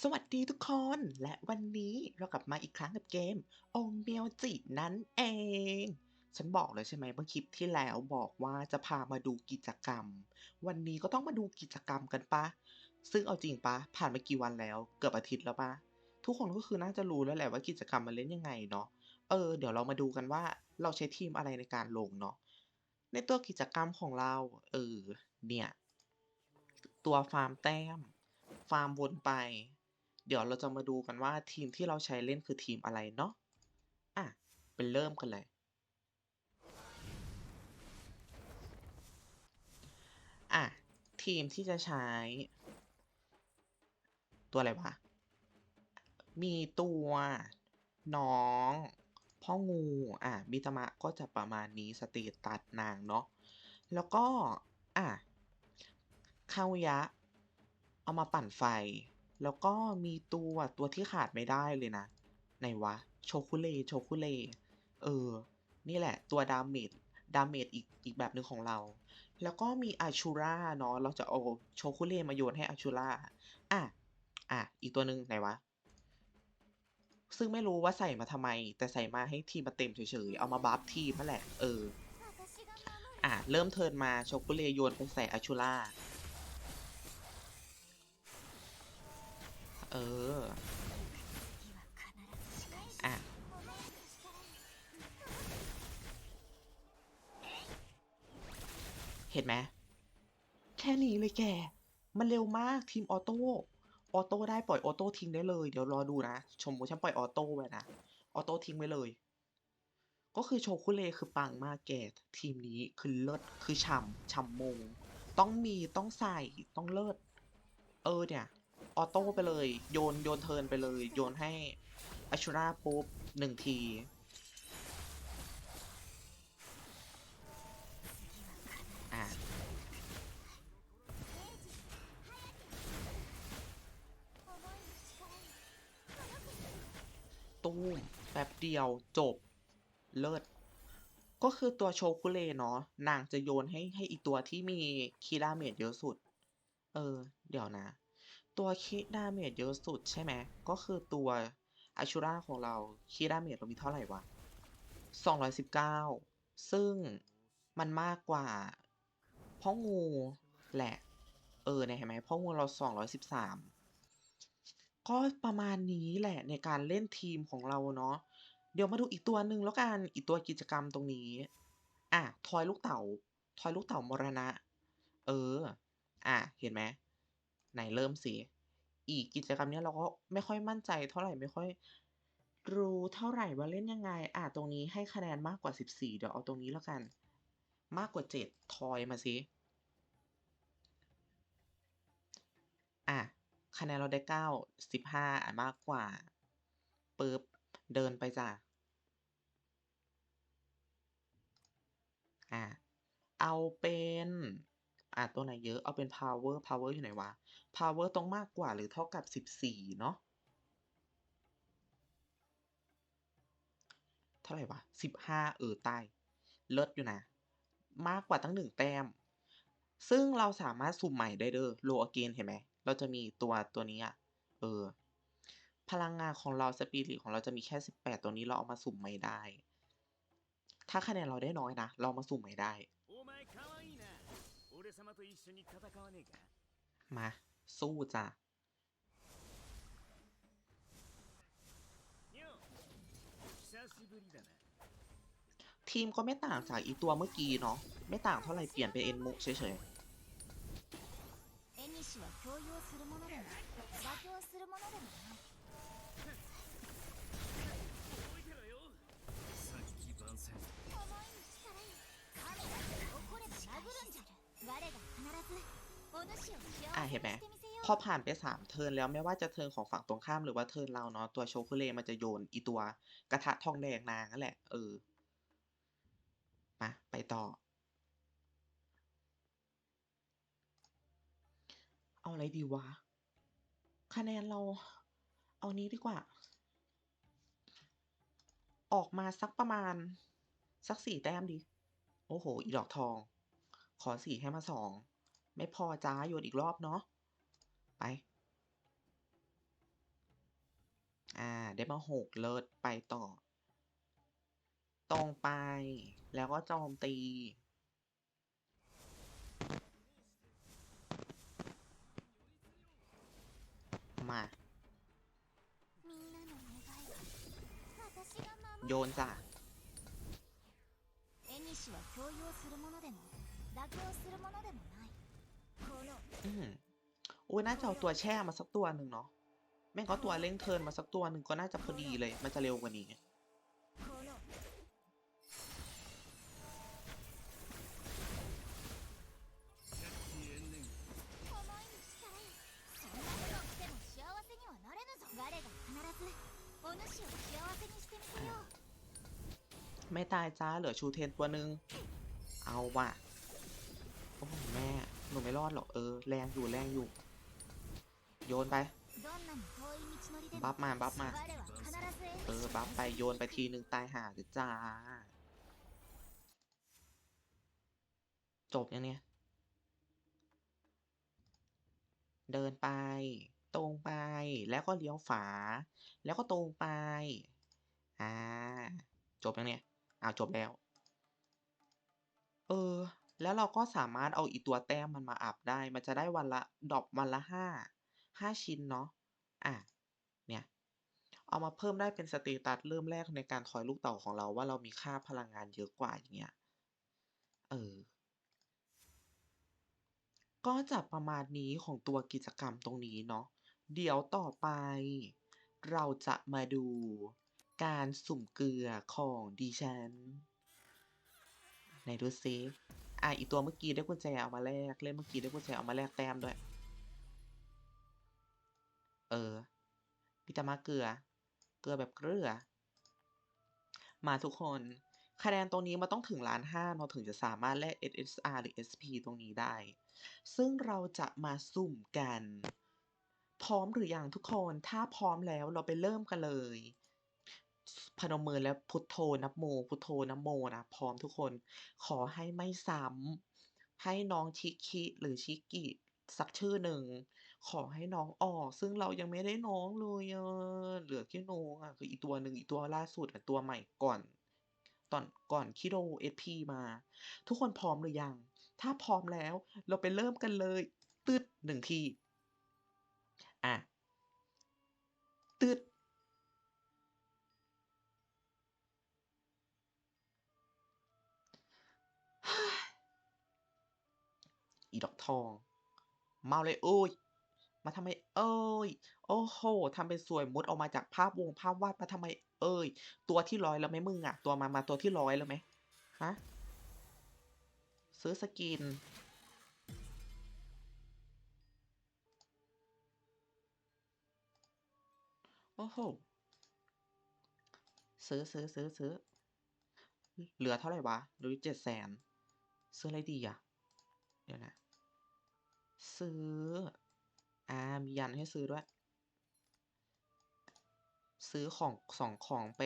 สวัสดีทุกคน และวันนี้เรากลับมาอีกครั้งกับเกมองเมียวจินั่นเอง ฉันบอกเลยใช่ไหมเมื่อคลิปที่แล้วบอกว่าจะพามาดูกิจกรรม วันนี้ก็ต้องมาดูกิจกรรมกันปะ ซึ่งเอาจริงปะ ผ่านมากี่วันแล้วเกือบอาทิตย์แล้วปะ ทุกคนก็คือน่าจะรู้แล้วแหละว่ากิจกรรมมันเล่นยังไงเนาะ เออ เดี๋ยวเรามาดูกันว่าเราใช้ทีมอะไรในการลงเนาะ ในตัวกิจกรรมของเรา เออ เนี่ย ตัวฟาร์มแต้ม ฟาร์มวนไป เดี๋ยวเราจะมาดูกันว่าทีมที่เราใช้เล่นคือทีมอะไรเนาะ อะไปเริ่มกันเลย อะทีมที่จะใช้ ตัวอะไรวะ มีตัวน้อง พ่องู อะบิตามะก็จะประมาณนี้สเตตัสนางเนาะ แล้วก็ อะคาวยะ เอามาปั่นไฟ แล้วก็มีตัวตัวที่ขาดไม่ได้เลยนะไหนวะ โชคุเลโชคุเล เออ นี่แหละตัวดาเมจดาเมจอีกอีกแบบหนึ่งของเรา แล้วก็มีอาชูราเนาะเราจะเอาโชคุเลมาโยนให้อาชูราอะอะอีกตัวหนึ่งไหนวะ ซึ่งไม่รู้ว่าใส่มาทำไม แต่ใส่มาให้ทีมมาเต็มเฉยๆ เอามาบัฟทีมนั่นแหละ เออ อะเริ่มเทินมาโชกุเลโยนไปใส่อาชูล่า เออ อะ เห็นไหมแค่นี้เลยแก มันเร็วมากทีมออโต้ ออโต้ได้ปล่อยออโต้ทิ้งได้เลย เดี๋ยวรอดูนะ ชมว่าฉันปล่อยออโต้ไว้นะ ออโต้ทิ้งไว้เลย ก็คือโชคุเลคือปังมากแก ทีมนี้คือเลิศ คือฉ่ำฉ่ำมง ต้องมีต้องใส่ต้องเลิศ เออเนี่ย ออโต้ไปเลย โยนโยนเทินไปเลย โยนให้อชูราปุ๊บหนึ่งทีอะตู้มแป๊บเดียวจบ เลิศ ก็คือตัวโชคุเลเนาะนางจะโยนให้ให้อีกตัวที่มีคีดาเมจเยอะสุด เออ เดี๋ยวนะ ตัวคีดาเมจเยอะสุดใช่ไหมก็คือตัวอาชูราของเราคีดาเมจเรามีเท่าไหร่วะ 219 ซึ่งมันมากกว่าพ่องูแหละ เออเนี่ยเห็นไหมพ่องูเรา 213 ก็ประมาณนี้แหละในการเล่นทีมของเราเนาะเดี๋ยวมาดูอีกตัวหนึ่งแล้วกันอีกตัวกิจกรรมตรงนี้ อะ ทอยลูกเต๋า ทอยลูกเต๋ามรณะ เออ อะ เห็นไหม ไหนเริ่มสิ อีกกิจกรรมเนี้ยเราก็ไม่ค่อยมั่นใจเท่าไหร่ไม่ค่อย รู้เท่าไหร่ว่าเล่นยังไง อะตรงนี้ให้คะแนนมากกว่า 14 เดี๋ยวเอาตรงนี้แล้วกัน มากกว่า 7 ทอยมาสิ อะ คะแนนเราได้ 9 15 อะมากกว่าปึ๊บเดินไปจ้ะ อะ เอาเป็น อะตัวไหนเยอะ เอาเป็น power power อยู่ไหนวะ power ต้องมากกว่าหรือเท่ากับ 14 เนาะเท่าไหร่วะ 15 เออใต้เลิศอยู่นะ มากกว่าตั้ง 1 แต้ม ซึ่งเราสามารถสุ่มใหม่ได้เด้อ roll again เห็นไหม เราจะมีตัวตัวนี้อะเออ พลังงานของเราสปิริตของเราจะมีแค่ 18 ตัวนี้เราเอามาสุ่มใหม่ได้ ถ้าคะแนนเราได้น้อยนะ เราเอามาสุ่มใหม่ได้ มา สู้จ้ะทีมก็ไม่ต่างจากอีตัวเมื่อกี้เนาะไม่ต่างเท่าไหร่เปลี่ยนเป็นเอ็นมุเฉยๆ เห็นไหมพอผ่านไปสามเทินแล้วไม่ว่าจะเทินของฝั่งตรงข้ามหรือว่าเทินเราเนาะตัวโชคุเรมันจะโยนอีตัวกระทะทองแดงนางนั่นแหละ เออมาไปต่อ เอาอะไรดีวะ คะแนนเรา เอานี้ดีกว่า ออกมาสักประมาณ สักสี่แต้มดี โอ้โห อีดอกทอง ขอสี่ให้มาสอง ไม่พอจ้าโยนอีกรอบเนาะ ไป อ่า ได้มาหกเลิศไปต่อ ตรงไป แล้วก็โจมตี มา みんなの願いは私が守 โยนจ้ะ 絵にしは強要するものでも妥協するものでもないこの อืมโอ้ยน่าจะเอาตัวแช่มาสักตัวหนึ่งเนาะแม่งก็ตัวเล่งเทินมาสักตัวหนึ่งก็น่าจะพอดีเลย มันจะเร็วกว่านี้ไม่ตายจ้าเหลือชูเทนตัวหนึ่งเอาว่ะ หนูไม่รอดหรอกเออแรงอยู่แรงอยู่ โยนไป บัฟมาบัฟมา เออบัฟไปโยนไปทีหนึ่งตายหาหรือจ้า จบยังเนี้ยเดินไป ตรงไปแล้วก็เลี้ยวฝา แล้วก็ตรงไป อ่า จบยังเนี้ยอ้าวจบแล้ว แล้วเราก็สามารถเอาอีตัวแต้มมันมาอัพได้ มันจะได้วันละดอปวันละห้าห้าชิ้นเนาะ อะ เนี่ย เอามาเพิ่มได้เป็นสเตตัสเริ่มแรกในการทอยลูกเต่าของเราว่าเรามีค่าพลังงานเยอะกว่าอย่างเงี้ย เออ ก็จะประมาณนี้ของตัวกิจกรรมตรงนี้เนาะ เดี๋ยวต่อไป เราจะมาดูการสุ่มเกลือของดิฉัน ไหนดูซิ อะอีตัวเมื่อกี้ได้กุญแจเอามาแลกเล่นเมื่อกี้ได้กุญแจเอามาแลกแต้มด้วย เออพิตามาเกลือ เกลือแบบเกลือ มาทุกคน คะแนนตรงนี้มันต้องถึงล้านห้าเราถึงจะสามารถแลก SSR หรือ SP ตรงนี้ได้ ซึ่งเราจะมาสุ่มกัน พร้อมหรือยังทุกคน ถ้าพร้อมแล้วเราไปเริ่มกันเลย พนมมือแล้วพุทโธนับโม พุทโธนับโมนะพร้อมทุกคน ขอให้ไม่ซ้ำให้น้องชิคิหรือชิกิสักชื่อหนึ่ง ขอให้น้องออก ซึ่งเรายังไม่ได้น้องเลยอะเหลือแค่น้องอะคืออีตัวหนึ่งอีตัวล่าสุดอะตัวใหม่ก่อนตอนก่อนคิโดเอพีมา ทุกคนพร้อมหรือยัง ถ้าพร้อมแล้วเราไปเริ่มกันเลยตืดหนึ่งที ทองมาเลยโอ้ย มาทำไมเอ้ย โอ้โหทำเป็นสวยมุดออกมาจากภาพวงภาพวาดมาทำไมเอ้ย ตัวที่ร้อยแล้วไหมมึงอะตัวมามาตัวที่ร้อยแล้วไหมฮะ ซื้อสกินโอ้โห ซื้อซื้อซื้อซื้อ เหลือเท่าไหร่วะเหลือเจ็ดแสน ซื้ออะไรดีอะเดี๋ยวนะ ซื้อ อ่า มียันให้ซื้อด้วย ซื้อของสองของไป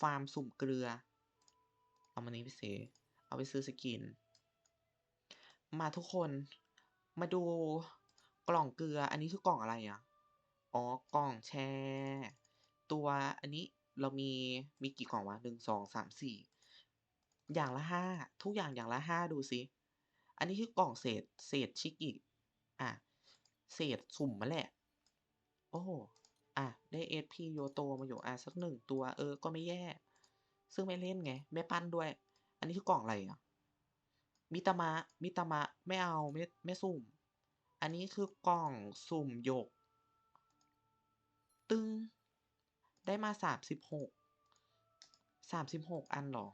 ฟาร์มสุ่มเกลือ เอามานี้ไปซื้อเอาไปซื้อสกิน มาทุกคน มาดูกล่องเกลือ อันนี้คือกล่องอะไรอะ อ๋อ กล่องแชร์ตัวอันนี้เรามีมีกี่กล่องวะหนึ่งสองสามสี่ อย่างละห้า ทุกอย่างอย่างละห้าดูสิ อันนี้คือกล่องเศษ เศษชิก อะ เศษสุ่มมาแหละ โอ้ อะ ได้เอพีโยโตมาอยู่อะสักหนึ่งตัว เออ ก็ไม่แย่ ซึ่งไม่เล่นไง ไม่ปั้นด้วย อันนี้คือกล่องอะไรอะ มิตามะ มิตามะ ไม่เอา ไม่ ไม่สุ่ม อันนี้คือกล่องสุ่มหยก ตึง ได้มาสามสิบหก สามสิบหกอันหรอ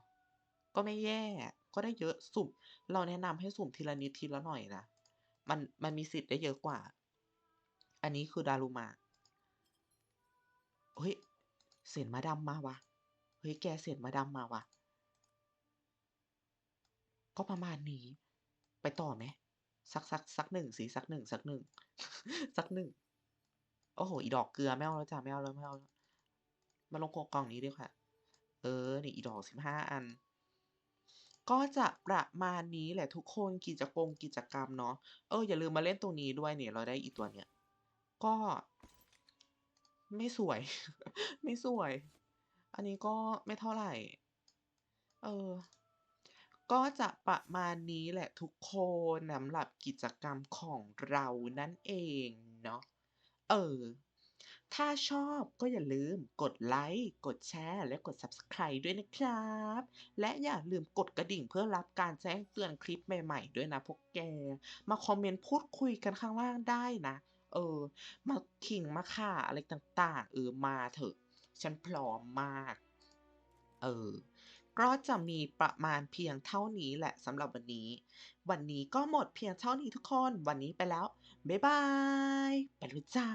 ก็ไม่แย่ ก็ได้เยอะสุ่ม เราแนะนำให้สุ่มทีละนิดทีละหน่อยนะ มันมันมีสิทธิ์ได้เยอะกว่า อันนี้คือดารุมะเฮ้ยเศษมาดำมาวะเฮ้ยแกเศษมาดำมาวะก็ประมาณนี้ ไปต่อไหมสักสักสักหนึ่งสิสักหนึ่งสักหนึ่งสักหนึ่งโอ้โหอีดอกเกลือไม่เอาแล้วจ้ะไม่เอาแล้วไม่เอาแล้วมาลงกล่องนี้ดีกว่า เออ นี่อีดอกสิบห้าอัน ก็จะประมาณนี้แหละทุกคนกิจกรรมกิจกรรมเนาะเอออย่าลืมมาเล่นตรงนี้ด้วยเนี่ยเราได้อีตัวเนี้ยก็ ไม่สวย ไม่สวย อันนี้ก็ไม่เท่าไหร่ เออ ก็จะประมาณนี้แหละทุกคนสำหรับกิจกรรมของเรานั่นเองเนาะเออ ถ้าชอบก็อย่าลืมกดไลค์ กดแชร์ และกด Subscribe ด้วยนะครับ และอย่าลืมกดกระดิ่งเพื่อรับการแจ้งเตือนคลิปใหม่ๆ ด้วยนะพวกแก มาคอมเมนต์พูดคุยกันข้างล่างได้นะ เออ มาขิงมาข่าอะไรต่างๆ เออ มาเถอะ ฉันพร้อมมาก เออ ก็จะมีประมาณเพียงเท่านี้แหละสำหรับวันนี้ วันนี้ก็หมดเพียงเท่านี้ทุกคน วันนี้ไปแล้ว บ๊ายบาย ไปแล้จ้า